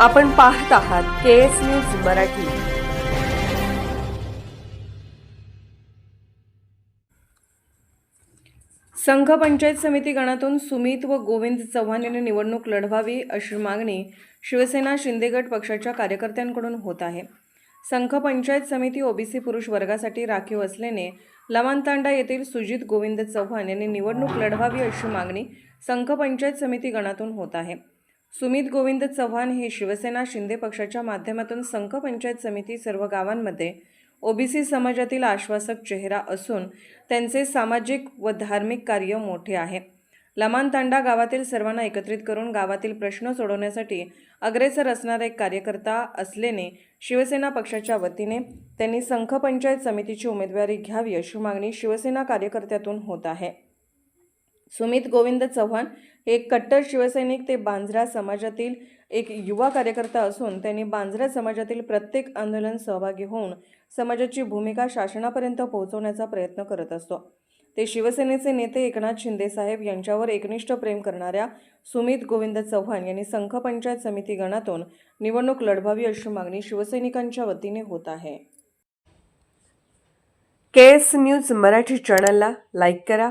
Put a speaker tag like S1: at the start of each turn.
S1: आपण पाहत आहात के एस न्यूज मराठी. संघ पंचायत समिती गणातून सुमित व गोविंद चव्हाण यांनी निवडणूक लढवावी अशी मागणी शिवसेना शिंदेगड पक्षाच्या कार्यकर्त्यांकडून होत आहे. संघ पंचायत समिती ओबीसी पुरुष वर्गासाठी राखीव असल्याने लवानतांडा येथील सुजित गोविंद चव्हाण यांनी निवडणूक लढवावी अशी मागणी संघ पंचायत समिती गणातून होत आहे. सुमित गोविंद चव्हाण हे शिवसेना शिंदे पक्षाच्या माध्यमातून संघ पंचायत समिती सर्व गावांमध्ये ओबीसी समाजातील आश्वासक चेहरा असून त्यांचे सामाजिक व धार्मिक कार्य मोठे आहे. लमानतांडा गावातील सर्वांना एकत्रित करून गावातील प्रश्न सोडवण्यासाठी अग्रेसर असणारा एक कार्यकर्ता असल्याने शिवसेना पक्षाच्या वतीने त्यांनी संघ पंचायत समितीची उमेदवारी घ्यावी अशी मागणी शिवसेना कार्यकर्त्यातून होत आहे. सुमित गोविंद चव्हाण हे कट्टर शिवसैनिक ते बांजरा समाजातील एक युवा कार्यकर्ता असून त्यांनी बांजरा समाजातील प्रत्येक आंदोलन सहभागी होऊन समाजाची भूमिका शासनापर्यंत पोहोचवण्याचा प्रयत्न करत असतो. ते शिवसेनेचे नेते एकनाथ शिंदेसाहेब यांच्यावर एकनिष्ठ प्रेम करणाऱ्या सुमित गोविंद चव्हाण यांनी संघ पंचायत समिती गणातून निवडणूक लढवावी अशी मागणी शिवसैनिकांच्या वतीने होत आहे. के एस न्यूज मराठी चॅनलला लाईक करा